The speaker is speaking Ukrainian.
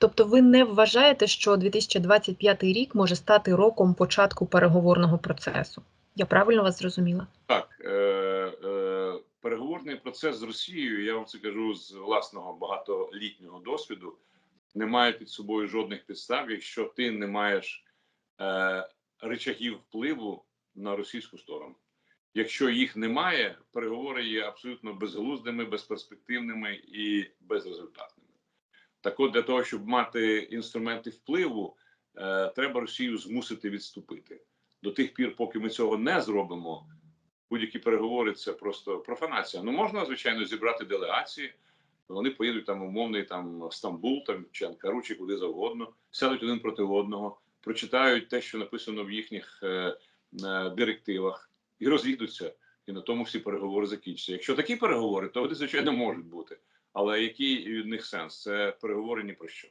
Тобто, ви не вважаєте, що 2025 рік може стати роком початку переговорного процесу? Я правильно вас зрозуміла? Так, е, е, переговорний процес з Росією, я вам це кажу з власного багатолітнього досвіду, не має під собою жодних підстав, якщо ти не маєш е, речагів впливу на російську сторону. Якщо їх немає, переговори є абсолютно безглуздими, безперспективними і безрезультатними. Так от для того, щоб мати інструменти впливу, е, треба Росію змусити відступити. До тих пір, поки ми цього не зробимо, будь-які переговори це просто профанація. Ну можна звичайно зібрати делегації. Вони поїдуть там умовний там Стамбул, там чи Анкару, чи куди завгодно, сядуть один проти одного, прочитають те, що написано в їхніх е, е, директивах, і розійдуться. І на тому всі переговори закінчаться. Якщо такі переговори, то вони звичайно можуть бути. Але який від них сенс? Це переговори ні про що.